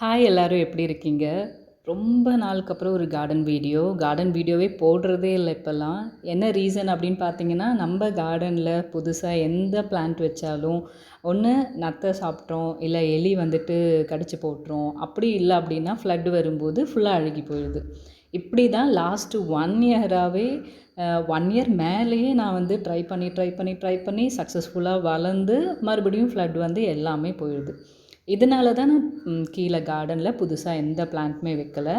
Hi எல்லோரும் எப்படி இருக்கீங்க? ரொம்ப நாளுக்கு அப்புறம் ஒரு கார்டன் வீடியோ கார்டன் வீடியோவே போடுறதே இல்லை இப்போல்லாம். என்ன ரீசன் அப்படின்னு பார்த்தீங்கன்னா நம்ம கார்டனில் புதுசாக எந்த பிளான்ட் வச்சாலும் ஒன்று நத்தை சாப்பிட்றோம் இல்லை எலி வந்துட்டு கடிச்சு போட்டுரும். அப்படி இல்லை அப்படின்னா ஃப்ளட் வரும்போது ஃபுல்லாக அழுகி போயிடுது. இப்படி தான் லாஸ்ட்டு ஒன் இயராகவே ஒன் இயர் மேலேயே நான் வந்து ட்ரை பண்ணி ட்ரை பண்ணி ட்ரை பண்ணி சக்ஸஸ்ஃபுல்லாக வளர்ந்து மறுபடியும் ஃப்ளட் வந்து எல்லாமே போயிடுது. இதனால தான் நான் கீழே கார்டனில் புதுசாக எந்த பிளான்ட்டுமே வைக்கல.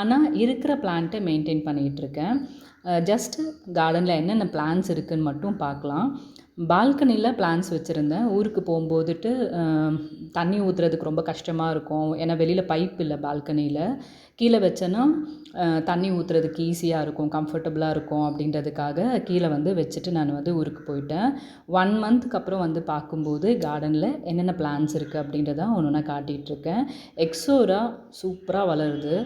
ஆனால் இருக்கிற பிளான்ட்டை மெயின்டைன் பண்ணிகிட்ருக்கேன் ஜஸ்ட்டு கார்டனில் என்னென்ன பிளான்ஸ் இருக்குதுன்னு மட்டும் பார்க்கலாம். பால்கனியில் பிளான்ஸ் வச்சுருந்தேன். ஊருக்கு போகும்போதுட்டு தண்ணி ஊற்றுறதுக்கு ரொம்ப கஷ்டமாக இருக்கும். ஏன்னா வெளியில் பைப் இல்லை பால்கனியில் கீழே வச்சேன்னா தண்ணி ஊற்றுறதுக்கு ஈஸியாக இருக்கும் கம்ஃபர்டபுளாக இருக்கும் அப்படின்றதுக்காக கீழே வந்து வச்சுட்டு நான் வந்து ஊருக்கு போயிட்டேன். ஒன் மந்த்துக்கு அப்புறம் வந்து பார்க்கும்போது கார்டனில் என்னென்ன பிளான்ஸ் இருக்குது அப்படின்றத ஒன்று ஒன்றா காட்டிகிட்ருக்கேன் எக்ஸோரா சூப்பராக வளருது.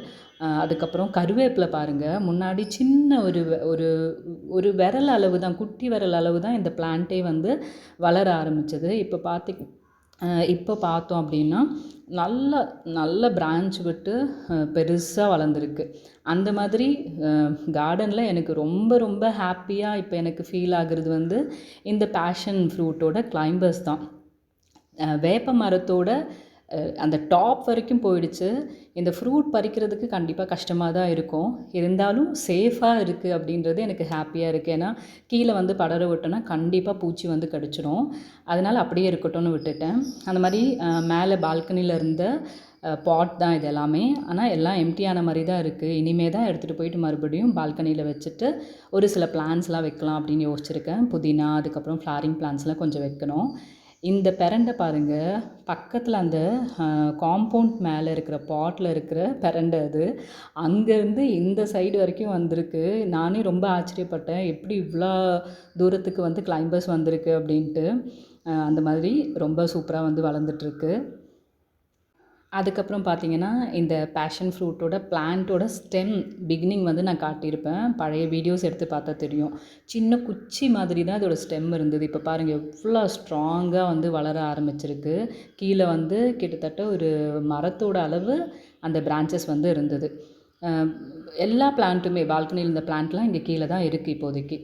அதுக்கப்புறம் கருவேப்பிலை பாருங்கள் முன்னாடி சின்ன ஒரு ஒரு ஒரு விரல் அளவு தான் குட்டி விரல் அளவு தான் இந்த பிளான்ட்டே வந்து வளர ஆரம்பிச்சது. இப்போ பார்த்தி இப்போ பார்த்தோம் அப்படின்னா நல்ல நல்ல பிரான்ச் விட்டு பெருசாக வளர்ந்துருக்கு. அந்த மாதிரி கார்டனில் எனக்கு ரொம்ப ரொம்ப ஹாப்பியாக இப்போ எனக்கு ஃபீல் ஆகுறது வந்து இந்த பேஷன் ஃப்ரூட்டோட கிளைம்பர்ஸ் தான். வேப்ப மரத்தோட அந்த டாப் வரைக்கும் போயிடுச்சு. இந்த ஃப்ரூட் பறிக்கிறதுக்கு கண்டிப்பாக கஷ்டமாக தான் இருக்கும். இருந்தாலும் சேஃபாக இருக்குது அப்படின்றது எனக்கு ஹாப்பியாக இருக்குது ஏன்னா கீழே வந்து படர விட்டோன்னா கண்டிப்பாக பூச்சி வந்து கடிச்சிடும் அதனால் அப்படியே இருக்கட்டும்னு விட்டுட்டேன். அந்த மாதிரி மேலே பால்கனியில் இருந்த பாட் தான் இது எல்லாமே. ஆனால் எல்லாம் எம்டியான மாதிரி தான் இருக்குது இனிமே தான் எடுத்துகிட்டு போயிட்டு மறுபடியும் பால்கனியில் வச்சுட்டு ஒரு சில பிளான்ஸ்லாம் வைக்கலாம் அப்படின்னு யோசிச்சிருக்கேன். புதினா அதுக்கப்புறம் ஃப்ளாரிங் பிளான்ஸ்லாம் கொஞ்சம் வைக்கணும். இந்த பெரண்டை பாருங்கள் பக்கத்தில் அந்த காம்பவுண்ட் மேலே இருக்கிற பாட்டில் இருக்கிற பெரண்டை அது. அங்கேருந்து இந்த சைடு வரைக்கும் வந்திருக்கு. நானே ரொம்ப ஆச்சரியப்பட்டேன். எப்படி இவ்வளோ தூரத்துக்கு வந்து கிளைம்பர்ஸ் வந்திருக்கு அப்படின்ட்டு. அந்த மாதிரி ரொம்ப சூப்பராக வந்து வளர்ந்துட்டுருக்கு அதுக்கப்புறம் பார்த்தீங்கன்னா இந்த பேஷன் ஃப்ரூட்டோட பிளான்ட்டோட ஸ்டெம் பிகினிங் வந்து நான் காட்டியிருப்பேன். பழைய வீடியோஸ் எடுத்து பார்த்தா தெரியும். சின்ன குச்சி மாதிரி தான் இதோட ஸ்டெம் இருந்தது. இப்போ பாருங்கள் எவ்வளோ ஸ்ட்ராங்காக வந்து வளர ஆரம்பிச்சிருக்கு. கீழே வந்து கிட்டத்தட்ட ஒரு மரத்தோட அளவு அந்த பிரான்ச்சஸ் வந்து இருந்தது. எல்லா பிளான்ட்டுமே பால்கனியில் இந்த பிளான்ட்லாம் இங்கே கீழே தான் இருக்குது இப்போதைக்கு.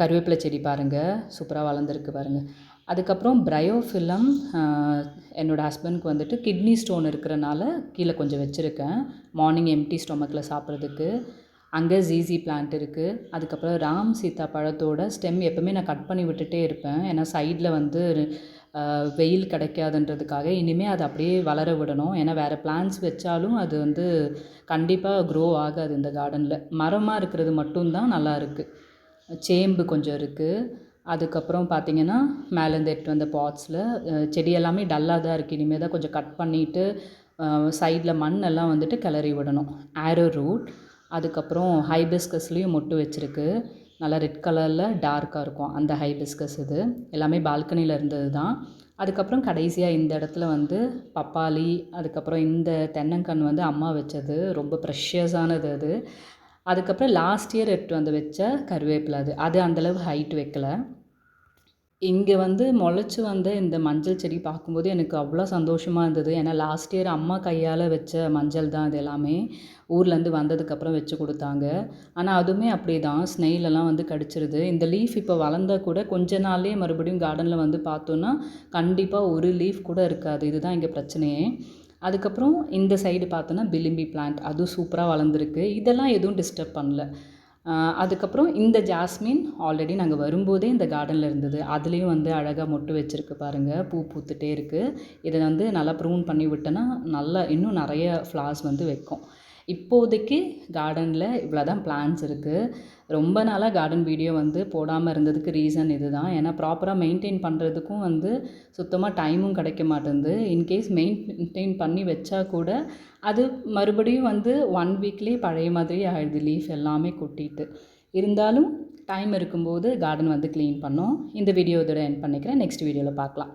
கருவேப்பிலை செடி பாருங்கள் சூப்பராக வளர்ந்துருக்கு பாருங்கள் அதுக்கப்புறம் பிரயோஃபிலம் என்னோடய ஹஸ்பண்ட்க்கு வந்துட்டு கிட்னி ஸ்டோன் இருக்கிறனால கீழே கொஞ்சம் வச்சுருக்கேன். மார்னிங் எம்டி ஸ்டொமக்கில் சாப்பிட்றதுக்கு. அங்கே ஜிசி பிளான்ட் இருக்குது அதுக்கப்புறம் ராம் சீதா பழத்தோட ஸ்டெம் எப்போவுமே நான் கட் பண்ணி விட்டுட்டே இருப்பேன். ஏன்னா சைடில் வந்து வெயில் கிடைக்காதுன்றதுக்காக இனிமேல் அதை அப்படியே வளர விடணும். ஏன்னா வேறு பிளான்ஸ் வச்சாலும் அது வந்து கண்டிப்பாக க்ரோ ஆகாது இந்த கார்டனில் மரமாக இருக்கிறது மட்டும்தான் நல்லா இருக்குது சேம்பு கொஞ்சம் இருக்குது அதுக்கப்புறம் பார்த்தீங்கன்னா மேலேருந்து எடுத்துட்டு வந்த பாட்ஸில் செடி எல்லாமே டல்லாக தான் இருக்குது இனிமேல் தான் கொஞ்சம் கட் பண்ணிவிட்டு சைடில் மண்ணெல்லாம் வந்துட்டு கிளறி விடணும். ஆரோ ரூட் அதுக்கப்புறம் ஹைபிஸ்கஸ்லேயும் மொட்டு வச்சுருக்கு. நல்லா ரெட் கலரில் டார்க்காக இருக்கும் அந்த ஹைபிஸ்கஸ் இது. எல்லாமே பால்கனியில் இருந்தது தான் அதுக்கப்புறம் கடைசியாக இந்த இடத்துல வந்து பப்பாளி அதுக்கப்புறம் இந்த தென்னங்கன்று வந்து அம்மா வச்சது. ரொம்ப ப்ரெஷியஸானது அது. அதுக்கப்புறம் லாஸ்ட் இயர் எடுத்து வந்து வச்ச கருவேப்பிலை அது. அது அந்தளவு ஹைட் வைக்கலை. இங்கே வந்து முளைச்சி வந்த இந்த மஞ்சள் செடி பார்க்கும்போது எனக்கு அவ்வளோ சந்தோஷமாக இருந்தது. ஏன்னா லாஸ்ட் இயர் அம்மா கையால் வச்ச மஞ்சள் தான் இது எல்லாமே. ஊர்லேருந்து வந்ததுக்கப்புறம் வச்சு கொடுத்தாங்க. ஆனால் அதுவுமே அப்படி தான் ஸ்னெயிலெல்லாம் வந்து கடிச்சிருது. இந்த லீஃப் இப்போ வளர்ந்தா கூட கொஞ்ச நாள்லேயே மறுபடியும் கார்டனில் வந்து பார்த்தோன்னா கண்டிப்பாக ஒரு லீஃப் கூட இருக்காது. இதுதான் இங்கே பிரச்சனையே. அதுக்கப்புறம் இந்த சைடு பார்த்தோன்னா பிலிம்பி பிளான்ட் அதுவும் சூப்பராக வளர்ந்துருக்கு. இதெல்லாம் எதுவும் டிஸ்டர்ப் பண்ணல. அதுக்கப்புறம் இந்த ஜாஸ்மின் ஆல்ரெடி நாங்கள் வரும்போதே இந்த கார்டனில் இருந்தது. அதுலேயும் வந்து அழகாக மொட்டு வச்சுருக்கு பாருங்கள் பூ பூத்துட்டே இருக்குது இதை வந்து நல்லா ப்ரூன் பண்ணி விட்டோன்னா நல்லா இன்னும் நிறைய ஃப்ளார்ஸ் வந்து வைக்கும். இப்போதைக்கு கார்டனில் இவ்வளோ தான் பிளான்ஸ் இருக்குது ரொம்ப நாளாக கார்டன் வீடியோ வந்து போடாமல் இருந்ததுக்கு ரீசன் இதுதான். ஏன்னா ப்ராப்பராக மெயின்டைன் பண்ணுறதுக்கும் வந்து சுத்தமாக டைமும் கிடைக்க மாட்டேங்குது இன்கேஸ் மெயின்டைன் பண்ணி வச்சா கூட அது மறுபடியும் வந்து ஒன் வீக்லேயே பழைய மாதிரி ஆயிடுது. லீஃப் எல்லாமே கொட்டிட்டு. இருந்தாலும் டைம் இருக்கும்போது கார்டன் வந்து க்ளீன் பண்ணோம். இந்த வீடியோ இதோட என் பண்ணிக்கிறேன். நெக்ஸ்ட் வீடியோவில் பார்க்கலாம்.